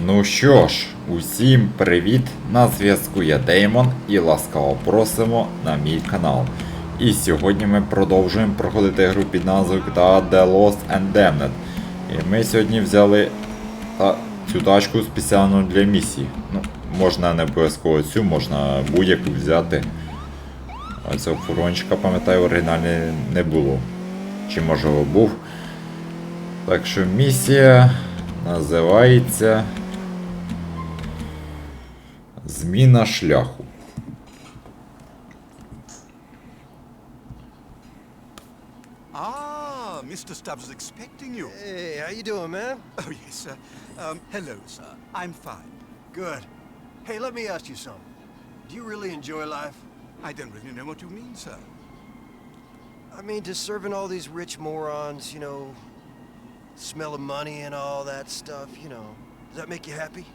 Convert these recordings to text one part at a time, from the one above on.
Ну що ж, усім привіт! На зв'язку я Деймон і ласкаво просимо на мій канал. І сьогодні ми продовжуємо проходити гру під назвою The Lost and Damned. І ми сьогодні взяли та, цю тачку спеціально для місії. Ну, можна не обов'язково цю, можна будь-яку взяти. А цього фурончика, пам'ятаю, оригінальний не було. Чи може був. Так що місія називається Зміна шляху. Ah, Mr. Stubbs is expecting you. Hey, how you doing, man? Oh, yes, sir. Um, hello, sir. I'm fine. Good. Hey, let me ask you something. Do you really enjoy life? I don't really know what you mean, sir. I mean, just serving all these rich morons, you know, smell of money and all that stuff, you know. Does that make you happy?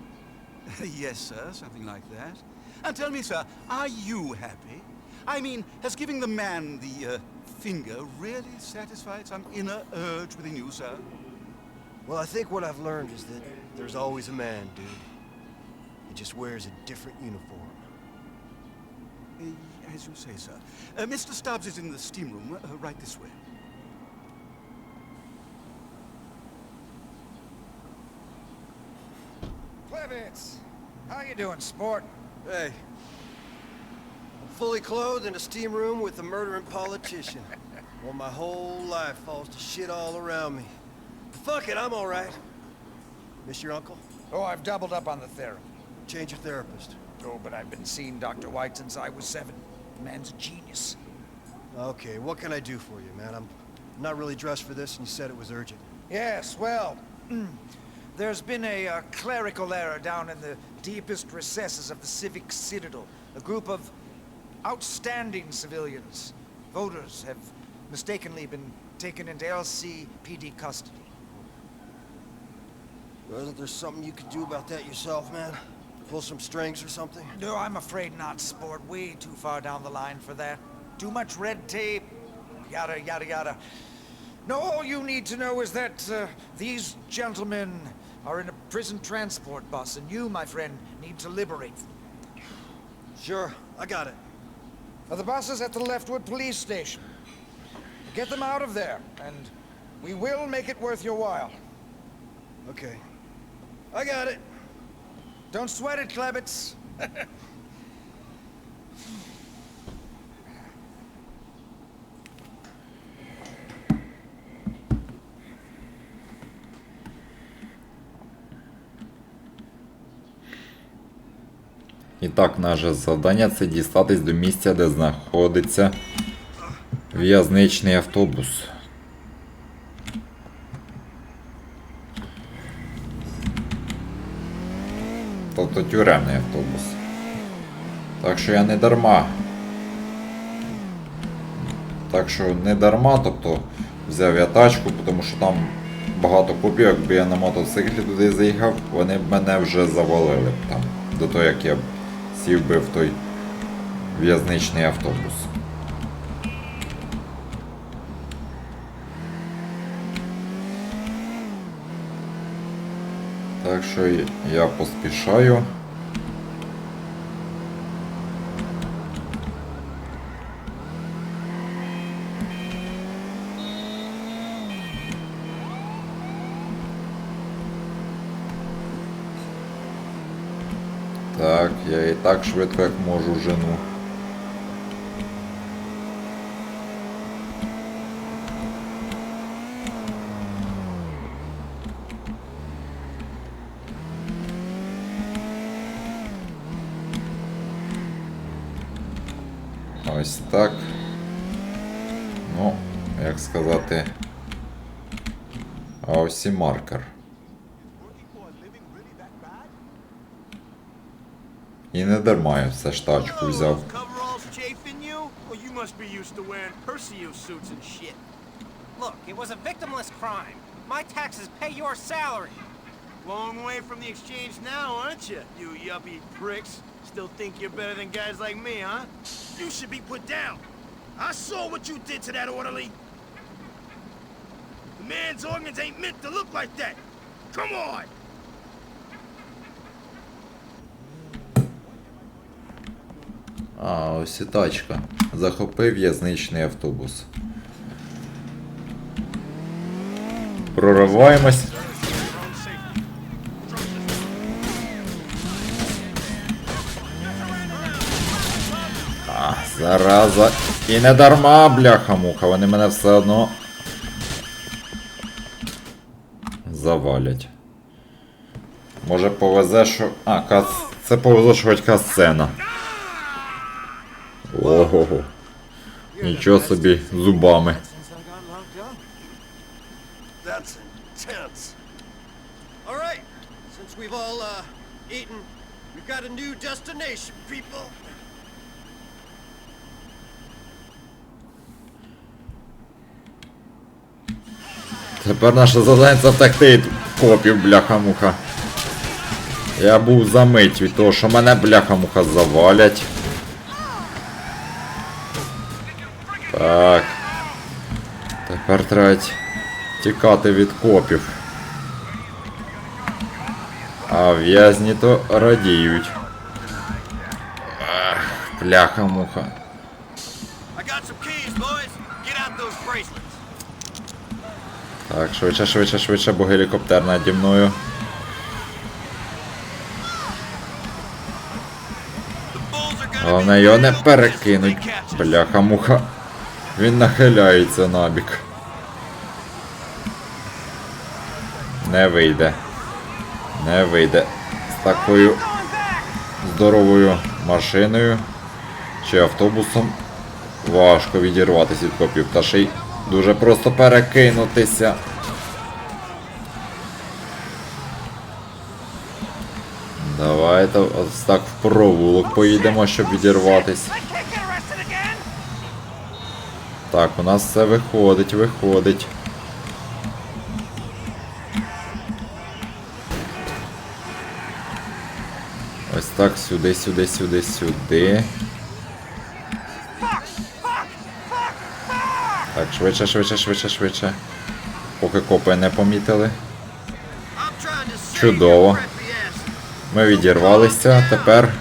yes, sir, something like that. And tell me, sir, are you happy? I mean, has giving the man the uh, finger really satisfied some inner urge within you, sir? Well, I think what I've learned is that there's always a man, dude. He just wears a different uniform. Uh, as you say, sir. Uh, Mr. Stubbs is in the steam room, uh, right this way. Clevitz, how you doing, sport? Hey. I'm fully clothed in a steam room with a murdering politician. While my whole life falls to shit all around me. Fuck it, I'm all right. Miss your uncle? Oh, I've doubled up on the therapy. Change your therapist. Oh, but I've been seeing Dr. White since I was seven. The man's a genius. Okay, what can I do for you, man? I'm not really dressed for this, and you said it was urgent. Yes, well, there's been a uh, clerical error down in the deepest recesses of the Civic Citadel. A group of outstanding civilians, voters, have mistakenly been taken into LCPD custody. Isn't there something you could do about that yourself, man? Pull some strings or something? No, I'm afraid not, sport. Way too far down the line for that. Too much red tape, yada, yada, yada. No, all you need to know is that uh, these gentlemen are in a prison transport bus, and you, my friend, need to liberate them. Sure, I got it. Now, the bus is at the Leftwood police station. Get them out of there, and we will make it worth your while. Okay. I got it. Don't sweat it, Klebitz. так, наше завдання це дістатись до місця, де знаходиться в'язничний автобус. Тобто тюремний автобус. Так що я не дарма. Так що не дарма, тобто взяв я тачку, тому що там багато копій, якби я на мотоциклі туди заїхав, вони б мене вже завалили б там, до того як я сів би в той в'язничний автобус. Так що я поспішаю. Так, я і так швидко як можу жену. Ось так. Ну, як сказати. А ось і маркер. І не дарма я все ж тачку взяв. Coveralls chafing you? Well, you must be used to wearing Perseus suits and shit. Look, it was a victimless crime. My taxes pay your salary. Long way from the exchange now, aren't you? You yuppie pricks. Still think you're better than guys like me, huh? You should be put down. I saw what you did to that orderly. The man's organs ain't meant to look like that. Come on! А, ось і тачка. Захопив в'язничний автобус. Прориваємось. А, зараза. І не дарма, бляха-муха, вони мене все одно завалять. Може повезе, що. А, кас... це повезло, що хоч касцена. Ого. Нічого собі зубами. Uh. Тепер наша задача втекти копів, бляха-муха. Я був за мить від того, що мене бляха-муха завалять. Так. Тепер треба тікати від копів. А в'язні то радіють. Ах, those bracelets. Так, швидше, швидше, швидше, бо гелікоптер наді мною. Головне його не перекинуть. Бляха-муха. Він нахиляється набік. Не вийде. Не вийде. З такою здоровою машиною чи автобусом важко відірватися від копів. Та дуже просто перекинутися. Давайте ось так в провулок поїдемо, щоб відірватися. Так, у нас все виходить, виходить. Ось так, сюди, сюди, сюди, сюди. Так, швидше, швидше, швидше, швидше. Поки копи не помітили. Чудово. Ми відірвалися, тепер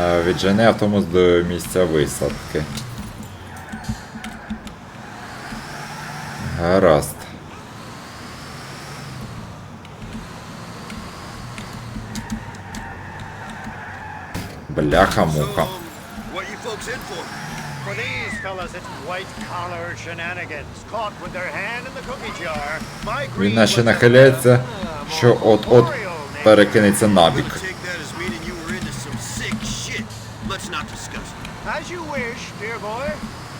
Е, віджени автобус до місця висадки. Гаразд. Бляха-муха. Він наче нахиляється, що от-от перекинеться набік. you wish, dear boy.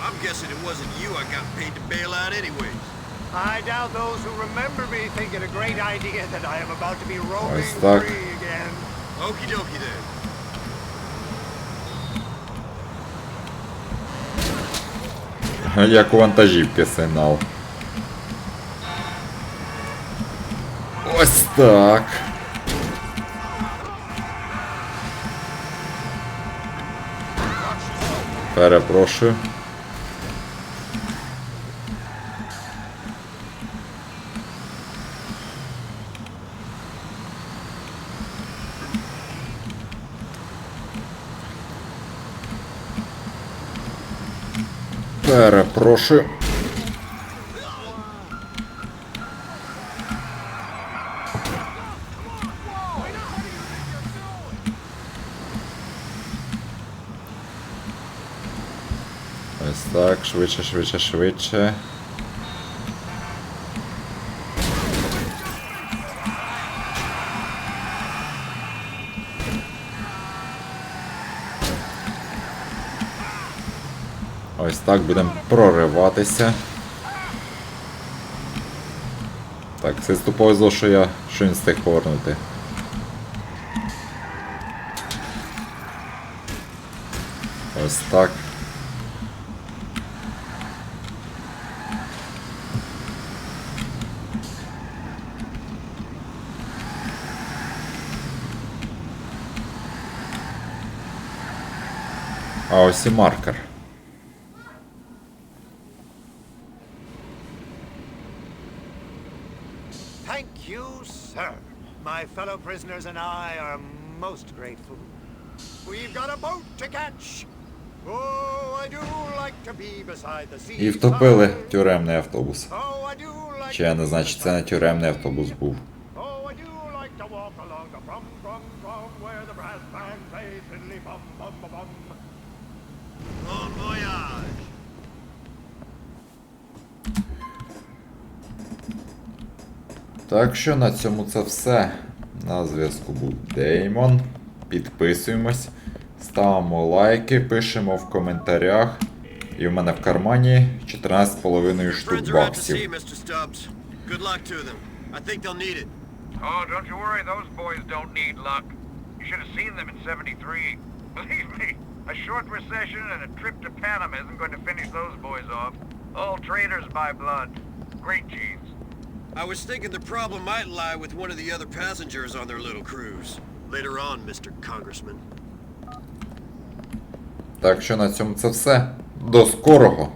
I'm guessing it wasn't you I got paid to bail out anyways. I doubt those who remember me think it a great idea that I am about to be roaming так. free again. Okie dokie then. Як у вантажівки сигнал. Ось так. Перепрошую. Перепрошую. Ось так, швидше, швидше, швидше. Ось так будемо прориватися. Так, систу повезло, що я що він встиг повернути. Ось так. А ось і маркер. Thank you, sir. My fellow prisoners and I are most grateful. We've got a boat to catch. Oh, I do like to be beside the sea. І втопили тюремний автобус. Oh, Чи я не знаю, чи це не тюремний автобус був. Так що на цьому це все. На зв'язку був Деймон. Підписуємось, ставимо лайки, пишемо в коментарях. І в мене в кармані 14,5 штук баксів. Oh, don't you worry, those boys don't need luck. You should have seen them in 73. Believe me, a short recession and a trip to Panama isn't going to finish those boys off. All traders by blood. Great genes. I was thinking the problem might lie with one of the other passengers on their little cruise. Later on, Mr. Congressman. Так що на цьому це все. До скорого!